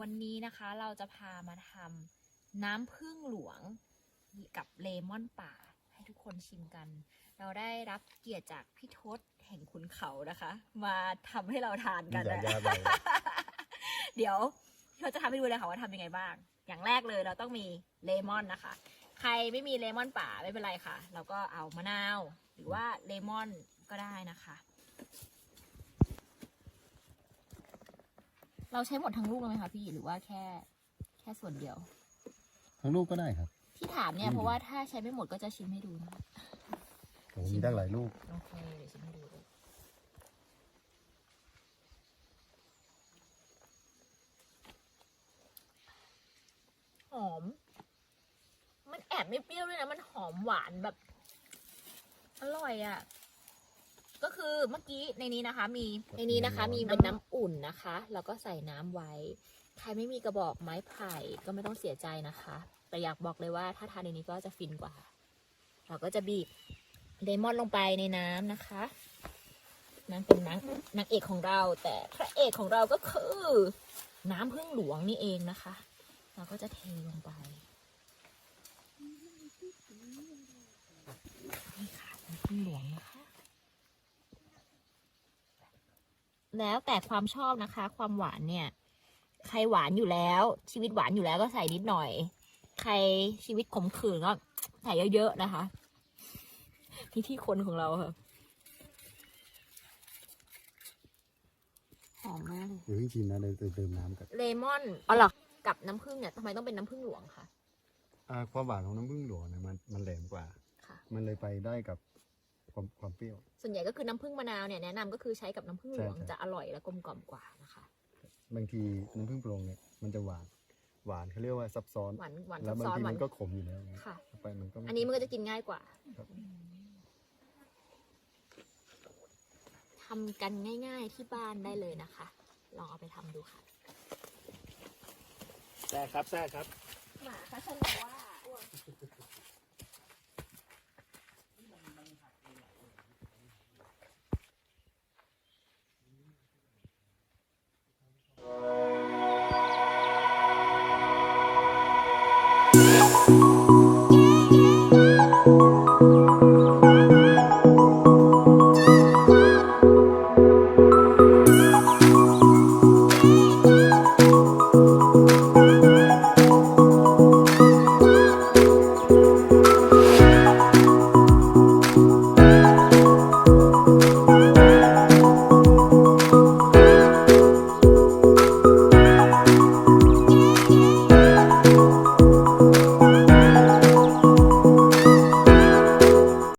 วันนี้นะคะเราจะพามาทำน้ำผึ้งหลวงกับเลมอนป่า ให้ทุกคนชิมกัน เราได้รับเกียรติจากพี่ทศแห่งขุนเขานะคะ มาทำให้เราทานกันอย่านะย่าไปเดี๋ยวพี่ทศจะทำให้ดูเลยค่ะว่าทำยังไงบ้าง อย่างแรกเลยเราต้องมีเลมอนนะคะ ใครไม่มีเลมอนป่าไม่เป็นไรค่ะ เราก็เอามะนาว หรือว่าเลมอนก็ได้นะคะ เราใช้หมดทั้งลูกเลยไหมคะพี่หรือว่าแค่แค่ส่วนเดียวทั้งลูกก็ได้ครับ ที่ถามเนี่ยอืมเพราะว่าถ้าใช้ไม่หมดก็จะชิมให้ดูนะคะโอ้มีตั้งหลายลูก โอเคเดี๋ยวชิมให้ดูเลยหอม มันแอบไม่เปรี้ยวด้วยนะ มันหอมหวานแบบ อร่อยอะ่ะ ก็คือเมื่อกี้ในนี้นะคะมีในนี้นะคะ มีเป็นน้ำอุ่นนะคะ แล้วก็ใส่น้ำไว้ ใครไม่มีกระบอกไม้ไผ่ก็ไม่ต้องเสียใจนะคะ แต่อยากบอกเลยว่าถ้าทานในนี้ก็จะฟินกว่า เราก็จะบีบเลมอนลงไปในน้ำนะคะนั่นเป็นนางนางเอกของเรา แต่พระเอกของเราก็คือ น้ำพึ่งหลวงนี่เองนะคะ เราก็จะเทลงไปนี่ค่ะน้ำพึ่งหลวงนะคะ แล้วแต่ความชอบนะคะ ความหวานเนี่ย ใครหวานอยู่แล้ว ชีวิตหวานอยู่แล้วก็ใส่นิดหน่อย ใครชีวิตขมขื่นก็ใส่เยอะๆนะคะที่ที่คนของเราค่ะหอมมากเลยเดี๋ยวพี่ชิมนะเดี๋ยวเติมน้ำกันเลมอนอ๋อเหรอกับน้ำผึ้งเนี่ยทำไมต้องเป็นน้ำผึ้งหลวงคะอ่าความหวานของน้ำผึ้งหลวงเนี่ยมันมันแหลมกว่า ค่ะ มันเลยไปได้กับ ความความเปรี้ยว ส่วนใหญ่ก็คือน้ำผึ้งมะนาวเนี่ยแนะนำก็คือใช้กับน้ำผึ้งหลวงใช่ใช่ จะอร่อยและกลมกล่อมกว่านะคะบางทีน้ำผึ้งโปร่งเนี่ยมันจะหวานหวานเขาเรียกว่าซับซ้อน หวานหวานแล้วซับางบซ้อนทีหวามันนก็ขมอยู่แล้วไงค่ะเข้าไปมันก็ไม่อันนี้มันก็จะกินง่ายกว่าครับ ทำกันง่ายๆที่บ้านได้เลยนะคะ ลองเอาไปทำดูค่ะ แซ่ครับแซ่ครับหมาคะฉันว่า Música